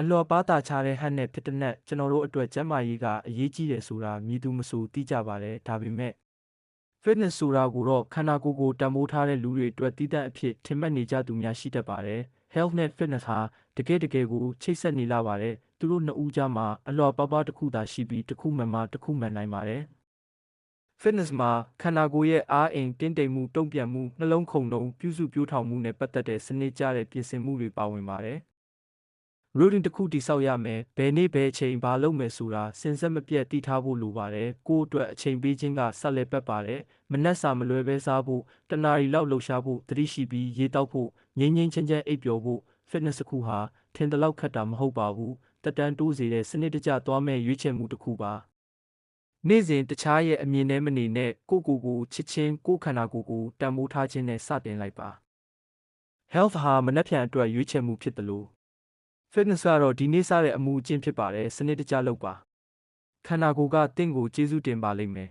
အလော်ပါတာချတဲ့ဟန်နဲ့ဖစ်တနက်ကျွန်တော်တို့အတွက်ကျန်းမာရေးကအရေးကြီးတယ်ဆိုတာမြည်သူမဆိုသိကြပါတယ်ဒါပေမဲ့ fitness ဆိုတာကိုတော့ခန္ဓာကိုယ်ကိုတန်ဖိုးထားတဲ့လူတွေအတွက်တည်တံ့အဖြစ်ထင်မှတ်နေကြသူများရှိတတ်ပါတယ် health နဲ့ fitness ဟာတကယ်တကယ်ကိုချိတ်ဆက်နေလာပါတယ်သူတို့နှစ်ဦးကြားမှာအလော်ပါပါတစ်ခုသာရှိပြီးတစ်ခုမှန်မှတစ်ခုမှန်နိုင်ပါတယ် fitness မှာခန္ဓာကိုယ်ရဲ့အားအင်တင်းတိမ်မှုတုံ့ပြန်မှုနှလုံးခုန်နှုံပြုစုပြောင်းထောင်မှုနဲ့ပတ်သက်တဲ့စနစ်ကျတဲ့ပြင်ဆင်မှုတွေပါဝင်ပါတယ်။ routine တစ်ခုတိစောက်ရမယ်ဘယ်နေ့ဘယ်အချိန်ဘာလုပ်မယ်ဆိုတာစဉ်ဆက်မပြတ်တည်ထားဖို့လိုပါတယ်ကိုယ့်အတွက်အချိန်ပေးခြင်းကဆက်လက်ပတ်ပါတယ်မနှက်စာမလွယ်ပဲစားဖို့တနာရီလောက်လှုပ်ရှားဖို့သတိရှိပြီးရေတောက်ဖို့ငြိမ်းငြိမ်းချမ်းချမ်းအိပ်ပျော်ဖို့ fitness တစ်ခုဟာထင်သလောက်ခက်တာမဟုတ်ပါဘူးတက်တန်းတိုးစေတဲ့စနစ်တကျသွားမဲ့ရွေးချယ်မှုတစ်ခုပါနေ့စဉ်တခြားရဲ့အမြင်နဲ့မနေနဲ့ကိုယ့်ကိုယ်ကိုချစ်ချင်းကိုယ့်ခန္ဓာကိုယ်ကိုတန်ဖိုးထားခြင်းနဲ့စတင်လိုက်ပါ health ဟာမနှက်ဖြန်အတွက်ရွေးချယ်မှုဖြစ်တယ်လို့ fitness ကတော့ဒီနေ့စတဲ့အမှုအကျင့်ဖြစ်ပါတယ်စနစ်တကျလုပ်ပါခန္ဓာကိုယ်ကတင့်ကိုကျေးဇူးတင်ပါလိမ့်မယ်